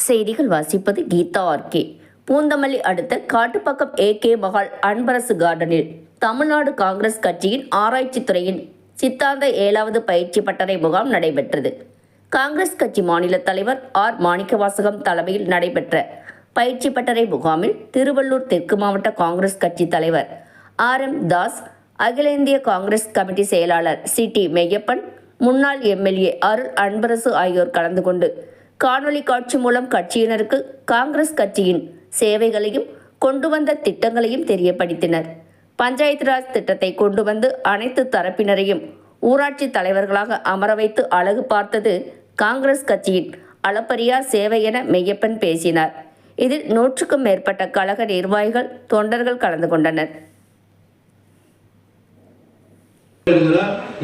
செய்திகள் வாசிப்பது கீதா ஆர்கே பூந்தமல்லி அடுத்த காட்டுப்பக்கம் ஏ கே மகால் அன்பரசு கார்டனில் தமிழ்நாடு காங்கிரஸ் கட்சியின் ஆராய்ச்சி துறையின் சித்தாந்த ஏழாவது பயிற்சி பட்டறை முகாம் நடைபெற்றது. காங்கிரஸ் கட்சி மாநில தலைவர் ஆர் மாணிக்கவாசகம் தலைமையில் நடைபெற்ற பயிற்சி பட்டறை முகாமில் திருவள்ளூர் தெற்கு மாவட்ட காங்கிரஸ் கட்சி தலைவர் ஆர் எம் தாஸ் அகில இந்திய காங்கிரஸ் கமிட்டி செயலாளர் சி டி மெய்யப்பன் முன்னாள் எம்எல்ஏ அருள் அன்பரசு ஆகியோர் கலந்து கொண்டு காணொளி காட்சி மூலம் கட்சியினருக்கு காங்கிரஸ் கட்சியின் சேவைகளையும் கொண்டு வந்த திட்டங்களையும் தெரியப்படுத்தினர். பஞ்சாயத்து ராஜ் திட்டத்தை கொண்டு வந்து அனைத்து தரப்பினரையும் ஊராட்சி தலைவர்களாக அமர வைத்து அழகு பார்த்தது காங்கிரஸ் கட்சியின் அளப்பரியா சேவை என மெய்யப்பன் பேசினார். இதில் நூற்றுக்கும் மேற்பட்ட கழக நிர்வாகிகள் தொண்டர்கள் கலந்து கொண்டனர்.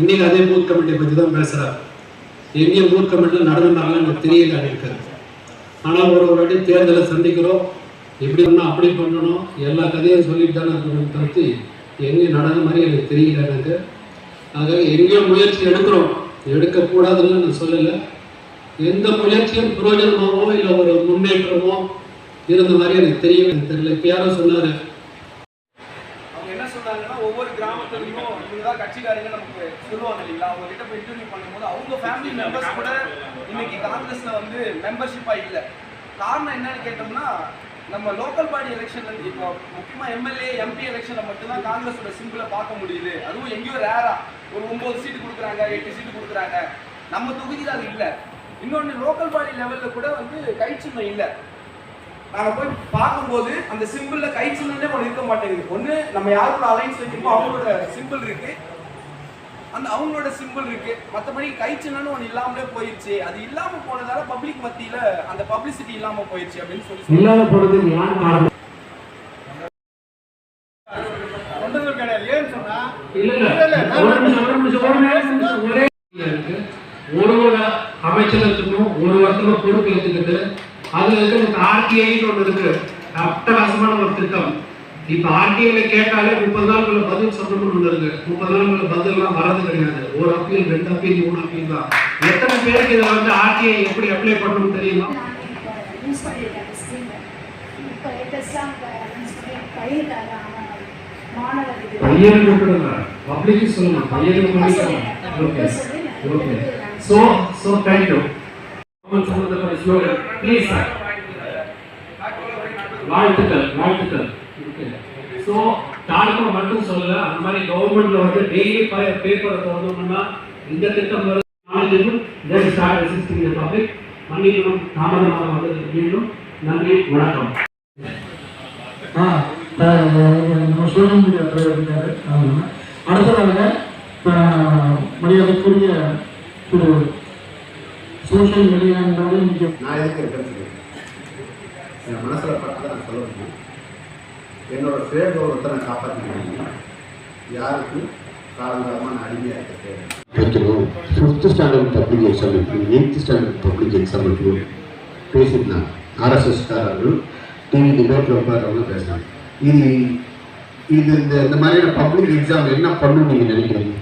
இன்னைக்கு அதே பூத் கமிட்டி பற்றி தான் பேசுறார் எங்கே பூத் கமிட்டியில் நடந்தாலும் எனக்கு தெரியல இருக்கிறது ஆனால் ஒரு ஒரு வாட்டி தேர்தலை சந்திக்கிறோம். இப்படி பண்ணால் அப்படி பண்ணணும் எல்லா கதையும் சொல்லிட்டு தானே இருக்கணும் தவிர்த்து எங்கேயும் நடந்த மாதிரி எனக்கு தெரியல எனக்கு. ஆக எங்கேயோ முயற்சி எடுக்கிறோம். எடுக்கக்கூடாதுன்னு நான் சொல்லலை. எந்த முயற்சியும் பிரயோஜனமாகவோ இல்லை ஒரு முன்னேற்றமோ இருந்த மாதிரி எனக்கு தெரியும் எனக்கு தெரியல. இப்போ யாரும் சொன்னார். அவங்க என்ன சொன்னாங்கன்னா ஒவ்வொரு கிராமத்துலையும் இதுதான் கட்சிக்காரங்க நமக்கு சொல்லுவாங்க இல்லைங்களா? அவங்க கிட்ட போய் இன்டர்வியூ பண்ண உங்கள் ஃபேமிலி மெம்பர்ஸ் கூட இன்னைக்கு காங்கிரஸில் வந்து மெம்பர்ஷிப்பாக இல்லை. காரணம் என்னன்னு கேட்டோம்னா நம்ம லோக்கல் பாடி எலெக்ஷன்ல இப்போ முக்கியமாக எம்எல்ஏ எம்பி எலெக்ஷனில் மட்டும்தான் காங்கிரஸோட சிம்பிளை பார்க்க முடியுது. அதுவும் எங்கேயோ ரேரா ஒரு ஒம்பது சீட்டு கொடுக்குறாங்க எட்டு சீட்டு கொடுக்குறாங்க. நம்ம தொகுதியில் அது இல்லை. இன்னொன்று லோக்கல் பாடி லெவலில் கூட வந்து கைச்சின்னம் இல்லை. நாங்கள் போய் பார்க்கும்போது அந்த சிம்பிளில் கைச்சின்னே ஒன்று இருக்க மாட்டேங்குது. ஒன்று நம்ம யாரோட அலைன்ஸ் வச்சிருக்கோம் அவங்களோட சிம்பிள் இருக்குது அந்த அவங்களோட சிம்பிள் இருக்கு. மற்றபடி கை சின்னன்னு ஒன்று இல்லாமலே போயிடுச்சு அது இல்லாம போனதால பப்ளிக் மத்தியில அந்த பப்ளிசிட்டி இல்லாம போயிடுச்சு அப்படின்னு சொல்லி. இல்லாத போனதுக்கு யார் காரணம்? இல்ல இல்ல. ஒரு வருஷமா பொறுப்பு ஏற்றுக்கிட்டு அதுல இருக்கு ஆர்டிஐன்னு ஒண்ணு இருக்கு. அட்டகாசமான ஒரு திட்டம். இப்ப ஆர்டிஐல கேட்டாலே முப்பது நாளுக்குள்ள பதில் சொல்லணும்னு இருக்கு. முப்பது நாளுக்குள்ள பதில் எல்லாம் வர்றது கிடையாது. ஒரு அப்பீல் ரெண்டு அப்பீல் மூணு அப்பீல் தான். எத்தனை பேருக்கு இதுல வந்து ஆர்டிஐ எப்படி அப்ளை பண்ணணும்னு தெரியுமா? பையனுக்கு கொடுங்க பப்ளிக்கு சொல்லணும் பையனுக்கு okay so so thank you please sir வாழ்த்துக்கள். வாழ்த்துக்கள். ஸோ தாலுக்கா மட்டும் சொல்லல அந்த மாதிரி கவர்மெண்ட்ல வந்து டெய்லி பேப்பரை திறந்தோம்னா இந்த திட்டம் பப்ளிக் மன்னிக்கணும். தாமதமாக வந்தது. மீண்டும் நன்றி வணக்கம். நம்ம மீடியா இருக்காரு அடுத்ததாக மரியாதைக்குரிய சோஷியல் மீடியான்றது இங்கே நான் எதுக்கு இருக்கிறது என் மனசில் பட்டதை நான் சொல்ல முடியும். என்னோட சுயகௌரவத்தை நான் காப்பாற்றிக்கிறேன் யாருக்கும் காலங்காலமாக நான் அடிமையாக இருக்கேன். வைக்கணும் ஃபிஃப்த் ஸ்டாண்டர்ட் பப்ளிக் எக்ஸாம் இருக்கு. எயித்து ஸ்டாண்டர்ட் பப்ளிக் எக்ஸாம் இருக்கு. பேசியிருந்தாங்க ஆர்எஸ்எஸ்காரர்கள் டிவி டிபேட்டில் உட்காரவங்க பேசுனாங்க இது இது இந்த இந்த மாதிரியான பப்ளிக் எக்ஸாம் என்ன பண்ணணும்னு நீங்கள் நினைக்கிறீங்க?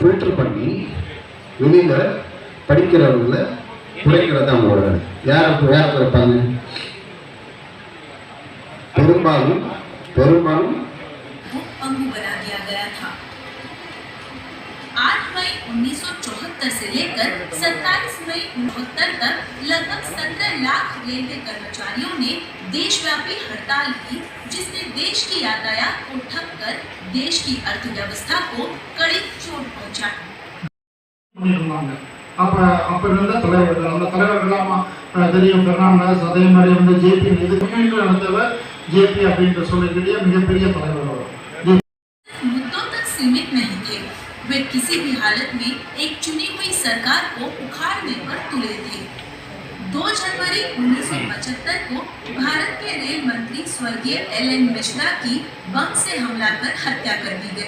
ஃபில்டர் பண்ணி வெளியில படிக்கிறவங்கள குறைக்கிறது தான் அவங்களோட வேலை. யாரை யாரை குறைப்பாங்க பெரும்பாலும் பெரும்பாலும் को अंग बना दिया गया था 8 मई 1974 से लेकर 27 मई 69 तक लगभग 17 लाख रेलवे कर्मचारियों ने देशव्यापी हड़ताल की जिसने देश की यातायात को ठप कर देश की अर्थव्यवस्था को कड़ी चोट पहुंचाई பண்ணிருந்தாங்க அப்ப அப்ப இருந்த தலைவர்கள் அந்த தலைவர்கள்லாம் அஹ், தெரியும் பெர்னாண்டஸ் அதே மாதிரி வந்து ஜேபி இது கம்யூனிட்டியில் நடந்தவர் ஜேபி அப்படின்ற சொல்லக்கூடிய மிகப்பெரிய தலைவர் அவர் मुद्दों तक सीमित नहीं थे वे किसी भी हालत में एक चुनी हुई सरकार को उखाड़ने पर तुले थे 2 जनवरी 1975 को भारत के रेल मंत्री स्वर्गीय एल एन मिश्रा की बम से हमला कर हत्या कर दी गई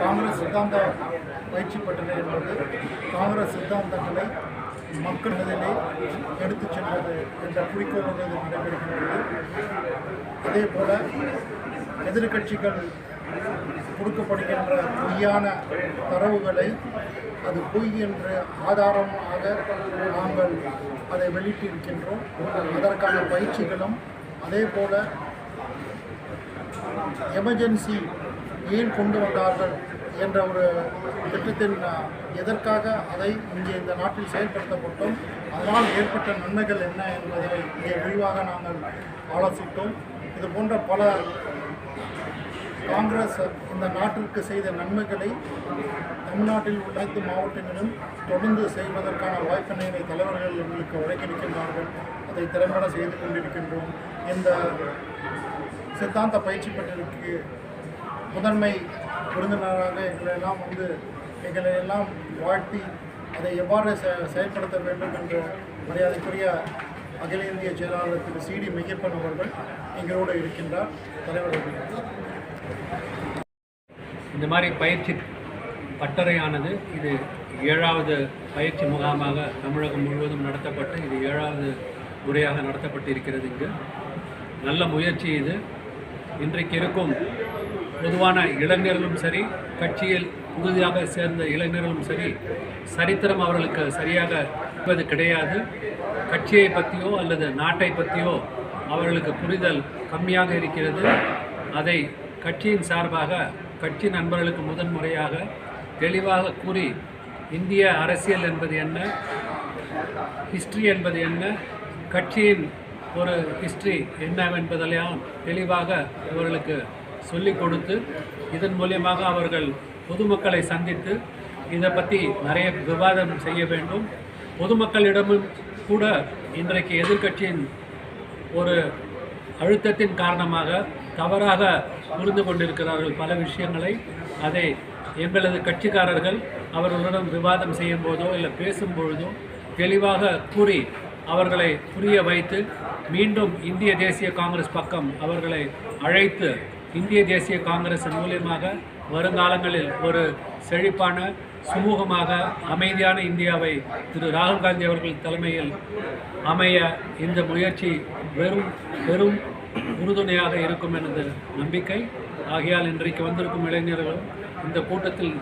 காங்கிரஸ் சித்தாந்த பயிற்சி பட்டறை என்பது காங்கிரஸ் சித்தாந்தங்களை மக்கள் நிலையிலே எடுத்துச் செல்வது என்ற குறிக்கோளோடு இது நடைபெறுகின்றது அதே போல எதிர்க்கட்சிகள் கொடுக்கப்படுகின்ற பொய்யான தரவுகளை அது பொய் என்று ஆதாரமாக நாங்கள் அதை வெளியிட்டிருக்கின்றோம். அதற்கான பயிற்சிகளும் அதே போல எமர்ஜென்சி ஏன் கொண்டு வந்தார்கள் என்ற ஒரு திட்டத்தின் எதற்காக அதை இங்கே இந்த நாட்டில் செயல்படுத்தப்பட்டோம் அதனால் ஏற்பட்ட நன்மைகள் என்ன என்பதை இங்கே விரிவாக நாங்கள் ஆலோசித்தோம். இது போன்ற பல காங்கிரஸ் இந்த நாட்டிற்கு செய்த நன்மைகளை தமிழ்நாட்டில் உள்ள அனைத்து மாவட்டங்களிலும் தொடர்ந்து செய்வதற்கான வாய்ப்பினை தலைவர்கள் எங்களுக்கு உழைக்கிருக்கின்றார்கள் அதை திறம்பட செய்து கொண்டிருக்கின்றோம். இந்த சித்தாந்த பயிற்சி பெற்றிருக்கு முதன்மை விருந்தினராக எங்களை எல்லாம் வந்து எங்களை எல்லாம் வாழ்த்தி அதை எவ்வாறு செ- செயல்படுத்த வேண்டும் என்ற மரியாதைக்குரிய அகில இந்திய செயலாளர் திரு சி டி மெய்யப்பன் அவர்கள் எங்களோடு இருக்கின்றார். தலைவர் இந்த மாதிரி பயிற்சி பட்டறையானது இது ஏழாவது பயிற்சி முகாமாக தமிழகம் முழுவதும் நடத்தப்பட்டு இது ஏழாவது முறையாக நடத்தப்பட்டு இருக்கிறது இங்கு. நல்ல முயற்சி இது. இன்றைக்கு இருக்கும் பொதுவான இளைஞர்களும் சரி கட்சியில் உறுதியாக சேர்ந்த இளைஞர்களும் சரி சரித்திரம் அவர்களுக்கு சரியாக இருப்பது கிடையாது. கட்சியை பற்றியோ அல்லது நாட்டை பற்றியோ அவர்களுக்கு புரிதல் கம்மியாக இருக்கிறது. அதை கட்சியின் சார்பாக கட்சி நண்பர்களுக்கு முதன் முறையாக தெளிவாக கூறி இந்திய அரசியல் என்பது என்ன ஹிஸ்ட்ரி என்பது என்ன கட்சியின் ஒரு ஹிஸ்ட்ரி என்னவென்பதெல்லாம் தெளிவாக அவர்களுக்கு சொல்லிக் கொடுத்து இதன் மூலியமாக அவர்கள் பொதுமக்களை சந்தித்து இதை பற்றி நிறைய விவாதம் செய்ய வேண்டும். பொதுமக்களிடமும் கூட இன்றைக்கு எதிர்க்கட்சியின் ஒரு அழுத்தத்தின் காரணமாக தவறாக புரிந்து கொண்டிருக்கிறார்கள் பல விஷயங்களை. அதை எங்களது கட்சிக்காரர்கள் அவர்களுடன் விவாதம் செய்யும் போதோ இல்லை பேசும் பொழுதோ தெளிவாக கூறி அவர்களை புரிய வைத்து மீண்டும் இந்திய தேசிய காங்கிரஸ் பக்கம் அவர்களை அழைத்து இந்திய தேசிய காங்கிரஸ் மூலியமாக வருங்காலங்களில் ஒரு செழிப்பான சுமூகமாக அமைதியான இந்தியாவை திரு ராகுல் காந்தி அவர்கள் தலைமையில் அமைய இந்த முயற்சி வெறும் பெரும் உறுதுணையாக இருக்கும் எனது நம்பிக்கை. ஆகையால் இன்றைக்கு வந்திருக்கும் இளைஞர்களும் இந்த கூட்டத்தில்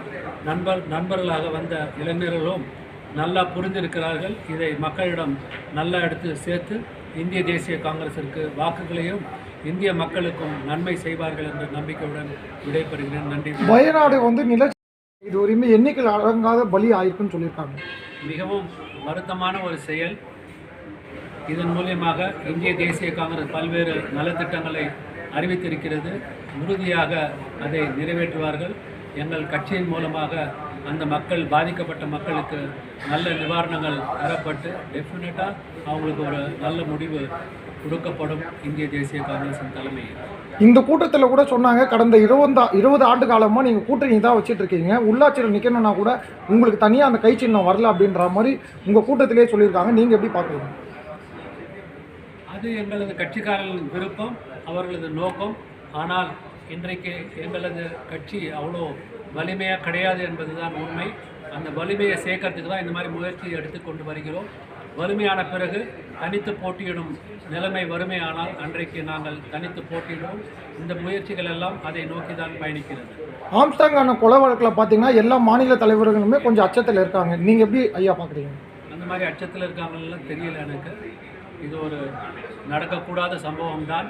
நண்பர் நண்பர்களாக வந்த இளைஞர்களும் நல்லா புரிந்திருக்கிறார்கள். இதை மக்களிடம் நல்லா எடுத்து சேர்த்து இந்திய தேசிய காங்கிரசிற்கு வாக்குகளையும் இந்திய மக்களுக்கும் நன்மை செய்வார்கள் என்ற நம்பிக்கையுடன் விடைபெறுகிறேன். நன்றி. வயநாடு வந்து நில இதுவரையுமே எண்ணிக்கையில் அடங்காத பலி ஆயிருக்குன்னு சொல்லியிருக்காங்க. மிகவும் வருத்தமான ஒரு செயல். இதன் மூலியமாக இந்திய தேசிய காங்கிரஸ் பல்வேறு நலத்திட்டங்களை அறிவித்திருக்கிறது. உறுதியாக அதை நிறைவேற்றுவார்கள். எங்கள் கட்சியின் மூலமாக அந்த மக்கள் பாதிக்கப்பட்ட மக்களுக்கு நல்ல நிவாரணங்கள் தரப்பட்டு டெஃபினட்டாக அவங்களுக்கு ஒரு நல்ல முடிவு கொடுக்கப்படும் இந்திய தேசிய காங்கிரசின் தலைமையில் இந்த கூட்டத்தில் கூட சொன்னாங்க கடந்த இருபது இருபது ஆண்டு காலமாக நீங்கள் கூட்டணி தான் வச்சுட்டு இருக்கீங்க உள்ளாட்சியில் நிற்கணும்னா கூட உங்களுக்கு தனியாக அந்த கை சின்னம் வரல அப்படின்ற மாதிரி உங்கள் கூட்டத்திலே சொல்லியிருக்காங்க. நீங்கள் எப்படி பார்க்குறீங்க அது எங்களது கட்சிக்காரர்களின் விருப்பம் அவர்களது நோக்கம். ஆனால் இன்றைக்கு எங்களது கட்சி அவ்வளோ வலிமையாக கிடையாது என்பதுதான் உண்மை. அந்த வலிமையை சேர்க்கறதுக்கு தான் இந்த மாதிரி முயற்சி எடுத்துக்கொண்டு வருகிறோம். வலிமையான பிறகு தனித்து போட்டியிடும் நிலைமை வறுமையானால் அன்றைக்கு நாங்கள் தனித்து போட்டியிடுவோம். இந்த முயற்சிகள் எல்லாம் அதை நோக்கி தான் பயணிக்கிறது. ஆம்ஸ்டாங்கான கொலை வழக்கில் பார்த்தீங்கன்னா எல்லா மாநில தலைவர்களுமே கொஞ்சம் அச்சத்தில் இருக்காங்க. நீங்கள் எப்படி ஐயா பார்க்குறீங்க அந்த மாதிரி அச்சத்தில் இருக்காங்கலாம் தெரியல எனக்கு. இது ஒரு நடக்கக்கூடாத சம்பவம் தான்